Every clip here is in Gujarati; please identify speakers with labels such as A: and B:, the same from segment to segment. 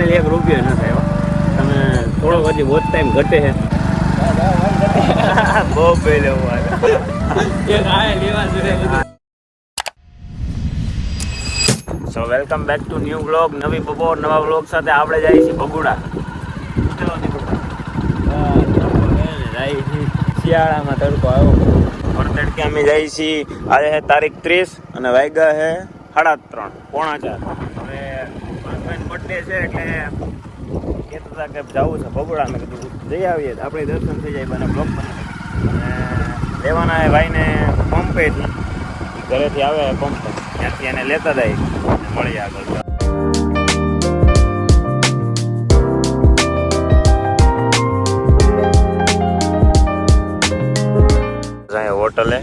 A: ફાઇનલી એક રૂપિયો ન થયો તમે થોડોક હજી વોચ ટાઈમ ઘટે છે. બહુ પહેલો so welcome back to new blog નવી બપોર નવા બ્લોગ સાથે આપણે જઈએ છીએ બગુડા. શિયાળામાં તડકો આવ્યો પણ તડકે અમે જઈએ છીએ. આજે છે તારીખ ત્રીસ અને વાગ્યા છે સાડા ત્રણ પોણા ચાર. બર્થડે છે એટલે કહેતા હતા કે જવું છે બગોડા મેં કીધું, જઈ આવીએ. આપણે દર્શન થઈ જાય, બને બ્લોગ અને લેવાના એ ભાઈને પંપેથી ઘરેથી આવે પંપ ત્યાંથી એને લેતા જાય મળી આગળ. હોટલે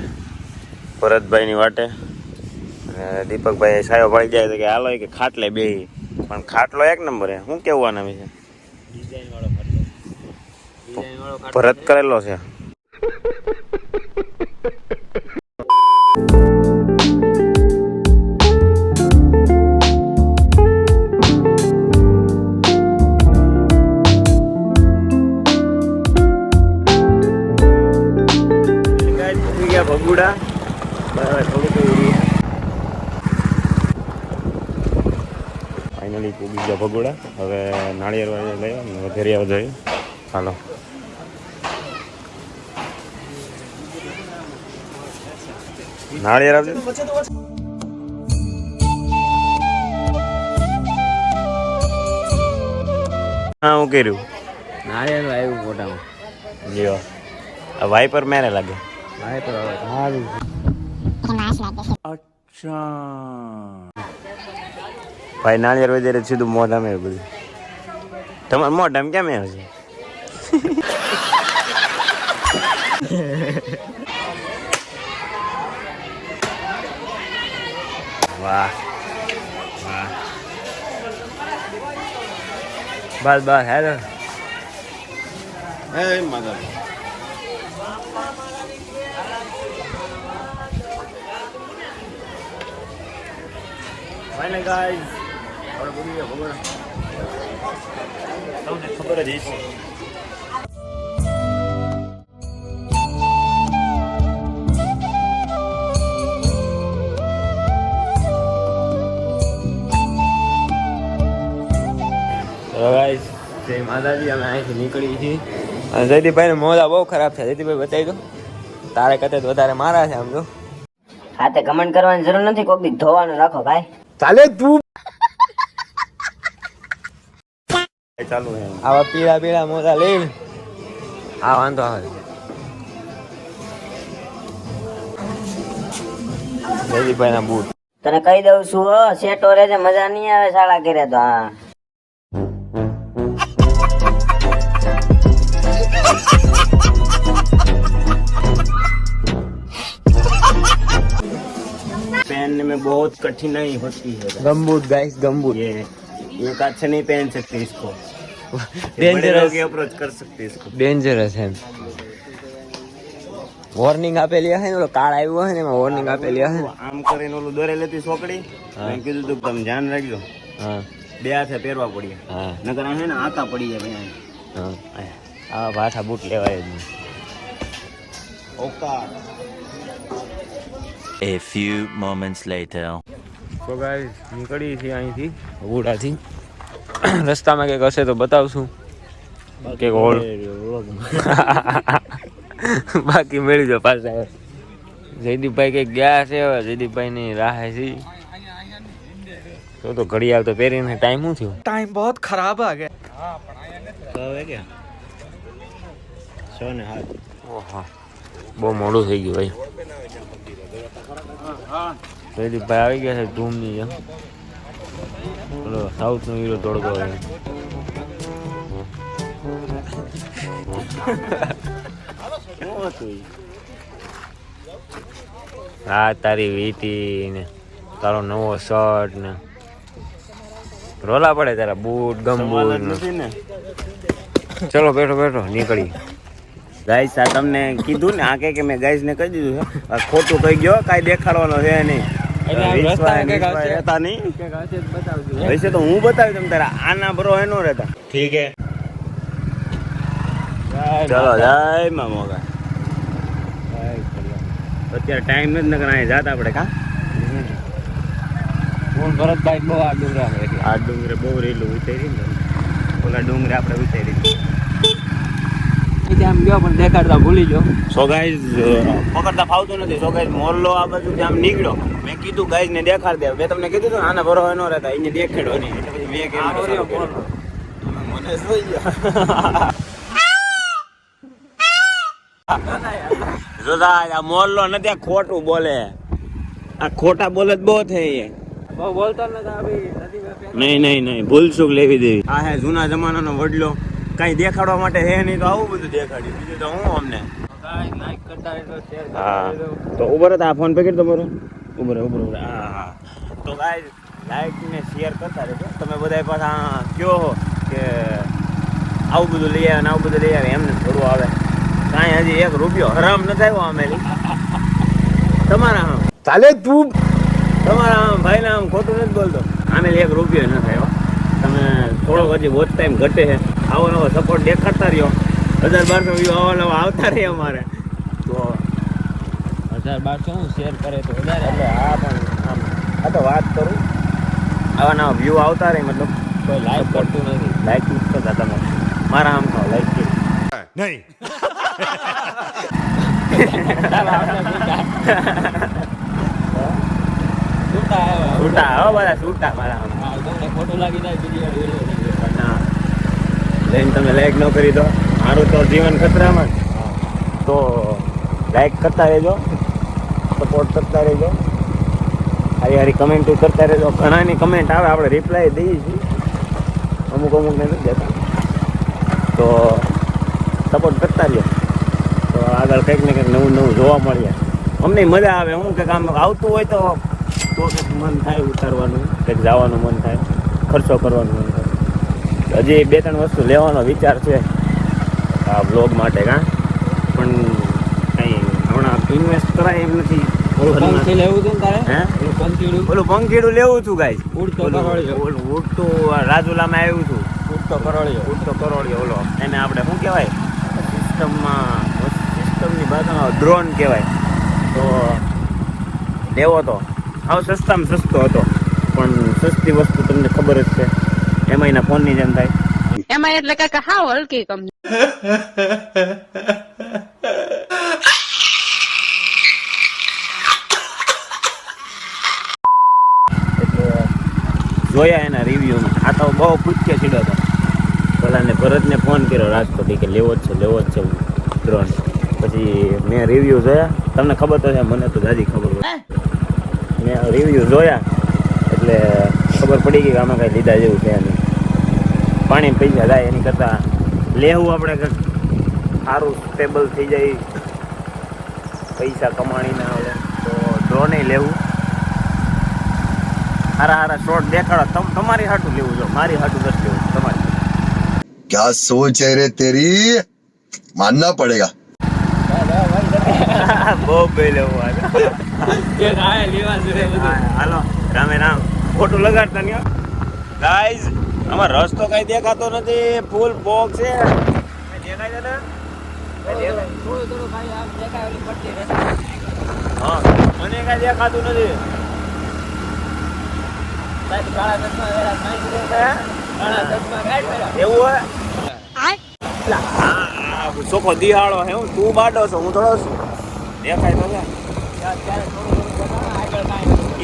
A: ભરતભાઈની વાટે. દીપકભાઈ સાયો પડી જાય તો કે હાલો કે ખાટલે બે પણ ખાટલો એક નંબર. છે શું કેવું આના વિશે ભરત કરેલો છે. ભગોડા હવે નાળિયેર લઈ અને વધારે આવ જોઈએ. હાલો. નાળિયેર આવજો. હા હું કર્યું?
B: નાળિયેર આવ્યું ફોટામાં
A: જીઓ આ વાઇપર મેરે લાગે.
B: વાઈપર તો સારું.
A: ભાઈ નાળિયેર વધારે સીધું મોઢામાં એ બધું. તમારે મોઢામાં કેમ એ હશે વાહ વાહ.
B: બસ બસ હેલો.
A: હે ભગવાન તમને ખબર જ હશે જય માતાજી અમે અહીંથી નીકળી છીએ. અને જયદીપભાઈને મોજા બહુ ખરાબ છે. જયદીપભાઈ બતાવી દો. તારે કતે વધારે મારા છે આમ
C: તો. હાથે કમેન્ટ કરવાની જરૂર નથી. કોક દી ધોવાનું રાખો ભાઈ.
B: ચાલે તું.
A: ચાલુ છે
B: આવા પીળા પીળા મોજા લઈને આ વાંધો આવે
A: જયદીપભાઈના બૂટ
C: તને કહી દઉં છું હો સેટો રે છે મજા નહીં આવે શાળા કરે તો હા
A: पहनने में बहुत कठिनाई होती है
B: ગંબૂટ ગાઈસ ગંબૂટ
A: ये एक हाथ से नहीं पहन सकते इसको
B: Dangerous.
A: अप्रोच कर सकते इसको
B: ડેન્જરસ એમ વોર્નિંગ આપેલી હશે ને ઓલો કાર્ડ આવ્યો હશે ને એમાં વોર્નિંગ આપેલી હશે ને
A: આમ કરીને ઓલું દોરે લેતી સોકડી મેં કીધું તું કે તમે ધ્યાન રાખજો
B: હા
A: બે હાથે પહેરવા પડ્યા
B: હા
A: નકર આ હે ને આકા પડી જાય ભાઈ
B: હા આવા પાછા બૂટ લેવાય જ નહીં
A: Oka
D: A few moments later.
B: તો ગાઈસ નીકળી છીએ અહીંથી ઉડાથી રસ્તામાં કંઈક હશે તો બતાવશું. કે હોલ બાકી મેળવી જો પાછા. જયદીપભાઈ કંઈક ગયા છે હવે જયદીપભાઈની રાહ છે તો તો ઘડિયાળ તો પહેરીને. ટાઈમ શું થયો?
E: ટાઈમ બહુ ખરાબ આ
A: હા પણ આયા નથી છ
B: ને બહુ મોડું થઈ ગયું ભાઈ. જયદીપભાઈ આવી ગયા છે ધૂમ ધૂમની જેમ. બોલો સાઉથનો હીરો તોડતો હોય? આ તારી વીટી ને તારો નવો શર્ટ ને. રોલા પડે તારા બૂટ ગમબૂટ ને. ચલો બેઠો બેઠો નીકળી.
A: ગાઈસ આ તમને કીધું ને આ કે મેં ગાઈસ ને કહી દીધું છે. આ ખોટું કહી ગયો કાંઈ દેખાડવાનો છે નહીં. વીસ
B: તો બતાવજો હે?
A: વૈસે તો હું બતાવી તમ તારા આના બરો એનો રહેતા. ઠીક હે. ચલો. જય મા મોગા. અત્યારે ટાઈમ નથી નકર અહીં જાત આપણે કા?
B: હું ભરતભાઈ બહુ આ ડુંગરા એટલે.
A: આ ડુંગરે બહુ રેલું ઉતરી ને ઓલા ડુંગરે આપણે ઉતરી
B: આમ ગયો પણ દેખાડતા ભૂલી ગયો.
A: સો ગાઈઝ પકડતા ફાવતું નથી. સો ગાઈઝ મોરલો આ બધું આમ નીકળ્યો. મેં કીધું ગાઈઝ ને દેખાડ દે. મેં તમને કીધું ને આના બરો ન રહેતા એને દેખાડ્યો નહીં. એટલે પછી મેં કેમ
B: મોરલો.
A: મને જોઈ ગયો જોતા આ મોરલો નથી આ ખોટું બોલે. આ ખોટા બોલે જ બહુ થઈ
B: બહુ બોલતો ફેંક.
A: નહીં નહીં નહીં ભૂલ ચૂક લેવી દેવી. આ હે જૂના જમાનાનો વડલો. કઈ દેખાડવા માટે હે નહીં તો આવું બધું દેખાડ્યું. બીજું તો હું અમને? હા. તો ઉભર હતા ફોન પે કરી તમારો ઉભર ઉભર ઉભર હા હા. તો ગાય લાઈક ને શેર કરતા રહેજો. તમે બધા પાછા કયો હો કે આવું બધું લઈ આવે ને આવું બધું લઈ આવે એમને થોડું આવે. કાંઈ હજી એક રૂપિયો હરામ ન થયો અમે તમારા આમ
E: ચાલે તું.
A: તમારા આમ ભાઈના આમ ખોટું નથી બોલતો. અમે એક રૂપિયો ન થયો તમે થોડોક હજી વોચ ટાઈમ ઘટે છે. આવો નવો સપોર્ટ દેખાડતા રહ્યો. હજાર બારસો વ્યૂ આવા નવા આવતા રહે અમારે. તો
B: હજાર બારસો હું શેર કરે તો વધારે.
A: એટલે આ પણ આમ આ તો વાત કરું. આવા નવા વ્યૂ આવતા રહે મતલબ
B: કોઈ લાઈક કરતું નથી.
A: લાઈક કરતા તમે. મારા આમ કહો લાઈક કરી.
E: નહીં.
B: છૂટા. છૂટા આવ્યા.
A: છૂટા હો બધા. છૂટા મારા
B: ખોટું લાગી જાય બીજી વાર video નહીં.
A: ના લઈને તમે લાઈક ન કરી દો. મારું તો જીવન ખતરામાં તો લાઈક કરતા રહેજો. સપોર્ટ કરતા રહેજો. હારી હારી કમેન્ટો કરતા રહેજો. ઘણાની કમેન્ટ આવે આપણે રિપ્લાય દઈએ છીએ. અમુક અમુકને નથી દેતા. તો સપોર્ટ કરતા રહ્યો. તો આગળ કંઈક ને કંઈક નવું નવું જોવા મળીએ. અમને મજા આવે. હું કંઈક આમ આવતું હોય તો તો કંઈક મન થાય ઉતારવાનું કંઈક જવાનું મન થાય ખર્ચો કરવાનું મન થાય. હજી બે ત્રણ વસ્તુ લેવાનો વિચાર છે આ બ્લોગ માટે કાં? પણ કંઈ હમણાં ઇન્વેસ્ટ કરાય એમ નથી.
B: ઓલું પંખીડું?
A: લેવું છું ગાઈસ.
B: ઉડતો
A: રાજુલામાં આવ્યું છું.
B: ઉડતો કરોળિયો.
A: ઉડતો કરોળિયો ઓલો. એને આપણે શું કહેવાય? સિસ્ટમમાં સિસ્ટમની ભાષામાં ડ્રોન કહેવાય. તો લેવો તો. હાવ સસ્તામાં સસ્તો હતો. પણ સસ્તી વસ્તુ તમને ખબર જ છે. એમાં એના ફોનની જેમ થાય.
F: એમાં એટલે કાકા હાવ હલકી કંપની
A: જોયા એના રિવ્યૂમાં આ તો બહુ પૂછકે સીડો હતો પેલા ને ભરતને ફોન કર્યો રાજકોટ કે લેવો જ છે લેવો જ છે ડ્રોન પછી મેં રિવ્યૂ જોયા. તમને ખબર તો છે મને તો દાદી ખબર હોય. મેં રિવ્યૂ જોયા. એટલે ખબર પડી ગઈ કે આમાં કાંઈ લીધા જેવું છે નહીં. પાણી પૈસા જાય એની કરતા લેવું આપણે સારું સ્ટેબલ થઈ જાય. પૈસા કમાણીને આવે તો ડ્રોને લેવું. હારા હારા શોર્ટ દેખાડો. તમારી હાટું લેવું જો મારી હાટું નથી લેવું તમારી
G: ક્યાં સોચ હે રે તેરી? માનના પડેગા.
A: બહુ હાલો રામે રામ. લગાડતા નહીં ગાઈઝ આમાં તો કઈ દેખાતો નથી. ફૂલ બોક છે. હા. મને કઈ દેખાતું નથી. એવું હોય? ચોખ્ખો દિહાળો હે હું તું બાડો છો હું થોડો છું. દેખાય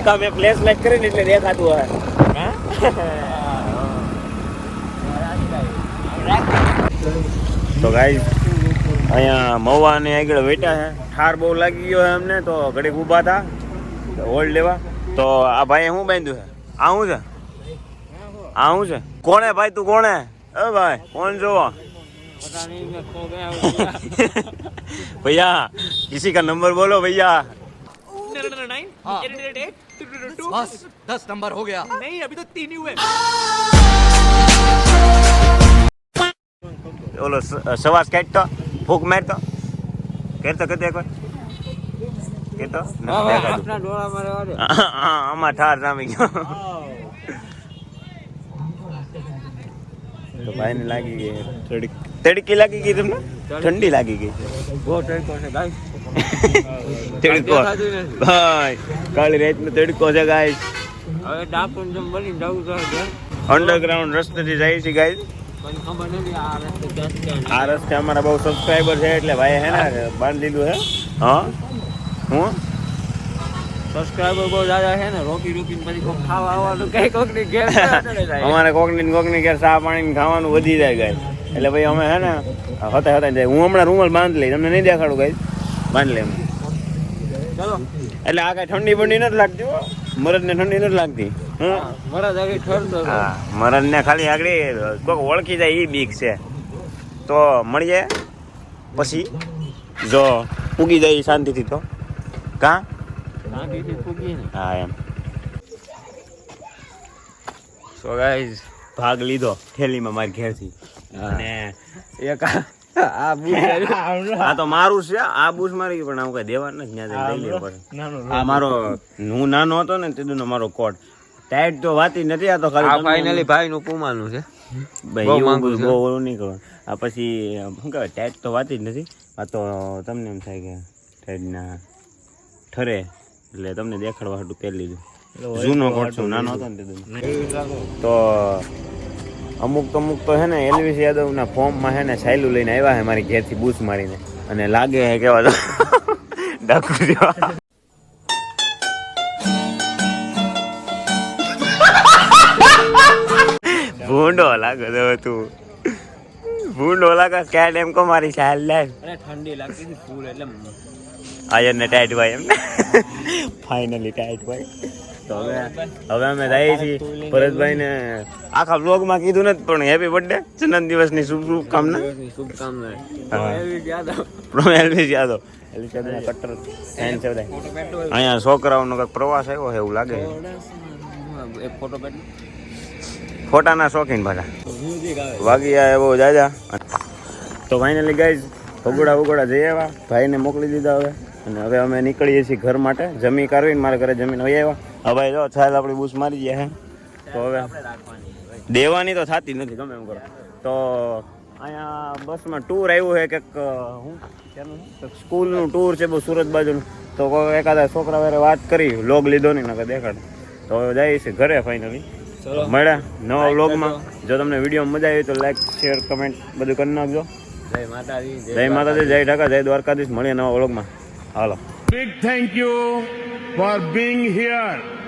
A: તો મેં ફ્લેશ લાઈટ કરીને એટલે દેખાતું હોય. હે? તો ગાઈઝ અહીંયા મવાને આગળ વેટા છે ઠાર બહુ લાગી ગયો છે અમને તો ઘડીક ઊભા હતા હોલ્ડ લેવા તો આ ભાઈ શું બાંધ્યું છે આ શું છે આ શું છે કોણે ભાઈ તું કોણે એ ભાઈ કોણ જોવો
B: પતા નહીં, મેં ખો ગયા હું.
A: भैया किसी का नंबर बोलो भैया
H: बस दस नंबर हो गया
A: ઓલો સવાસ કાઢતો ફૂક મારતો. કરતો કરતો એકવાર કે તો હા, આમાં ઠાર જામી ગયો. તો ભાઈને લાગી ગઈ થોડીક તડકી. લાગી ગઈ તમને? ઠંડી લાગી ગઈ. તડકો ભાઈ કાળી રાતનો તડકો છે ગાઈસ.
B: હવે ડાકોર જેમ બની જવું તો
A: અંડરગ્રાઉન્ડ રસ્તેથી જાય છે ગાઈસ.
B: નથી આ રસ્તે
A: અમારા બહુ સબસ્ક્રાઈબર છે એટલે ભાઈ હે ને બાંધ લીધું હે. હા? હું?
B: સબસ્ક્રાઈબર બહુ જ્યાદા છે ને રોકી રોકીને પછી કોક ખાવા આવવાનું કઈ કોકની ઘેર અમારે કોક
A: અમારે કોકની ની ઘેર ચા પાણી ને ખાવાનું વધી જાય ગાય. એટલે ભાઈ અમે હે ને હતા હતા જાય. હું હમણાં રૂમાલ બાંધ લઈ તમને નહીં દેખાડું ગાય. બાંધ લે
B: ચલો.
A: એટલે આ કઈ ઠંડી બંડી નથી લાગતી હો મરદ ને ઠંડી નથી લાગતી હું
B: મારા જાગે ઠરતો
A: હા મરદ ને ખાલી આગળ કોઈક ઓળખી જાય એ બીક છે. તો મળીએ પછી. જો ઉગી જાય શાંતિથી તો. કા? હા એમ. સો ગાઈઝ ભાગ લીધો થેલીમાં મારી ઘેરથી. અને એક આ-
B: આ
A: તો મારું છે. આ બુશ મારી પણ આવું કઈ દેવા નથી. ત્યાં લઈ લેવું પડે આ મારો હું નાનો હતો ને તેદુનો મારો કોટ. ટાઈટ તો વાતી નથી આ તો
B: આ
A: ખાલી
B: ફાઇનલી ભાઈ નું પુમાનું છે.
A: ભાઈ
B: બહુ
A: એવું
B: માંગુ
A: બહુ ઓલું નહીં કરવાનું. આ પછી શું કહેવાય ટાઈટ તો વાતી જ નથી. આ તો તમને એમ થાય કે ટાઈટના ઠરે. એટલે તમને દેખાડવા હાટું પહેરી લીધું. જૂનો કોટ છું નાનો હતો ને તો અમુક તો અમુક તો હે ને એલવીસ યાદવના ફોર્મમાં હે ને સાયલું લઈને આવ્યા હે મારી ઘેરથી બૂસ મારીને. અને લાગે હે કેવા તો ડાકુ જેવા. ભૂંડો લાગે તો તું. ભૂંડો લાગે કેટ એમ કો મારી સાયલ લે
B: અરે ઠંડી લાગતી હતી ફૂલ એટલે
A: આયર ને ટાઈટ ભાઈ એમ ફાઇનલી ટાઈટ ભાઈ. તો હવે હવે અમે જઈએ છીએ ભરતભાઈ ને આખા વ્લોગમાં કીધું નથી પણ હેપી બર્થડે જન્મ દિવસની શુભ શુભકામના.
B: શુભકામના. એવી
A: યાદવ. કટ્ટર. ફેન છે બધા. અહીંયા છોકરાઓનો કંઈક પ્રવાસ આવ્યો છે એવું લાગે.
B: ફોટો
A: ફોટાના શોખીન પાછા વાગીયા બહુ જાજા. તો ફાઇનલી ગાઈઝ ભગોડા ભગોડા જઈ આવ્યા. ભાઈને મોકલી દીધા હવે. અને હવે અમે નીકળીએ છીએ ઘર માટે. જમી કરવીને મારા ઘરે જમીન વહી આવ્યા. હવે ભાઈ જો છાલ આપણી બૂસ મારી ગયા હે. તો હવે દેવાની તો થતી નથી ગમે એમ કરો. તો અહીંયા બસમાં ટૂર આવ્યું છે કંઈક હું? સ્કૂલનું ટૂર છે બહુ સુરત બાજુનું. તો કોઈ એકાદા છોકરા વારે વાત કરી લોગ લીધો નહીં નકર દેખાડ. તો હવે જઈએ છીએ ઘરે ફાઇનલી મળ્યા નવા વ્લોગમાં જો તમને વીડિયો મજા આવી તો લાઈક શેર કમેન્ટ બધું કરી નાખજો.
B: જય માતાજી
A: જય માતાજી જય ઢાકા જય દ્વારકાધીશ. મળીએ નવા વ્લોગમાં હાલો.
E: Big thank you for being here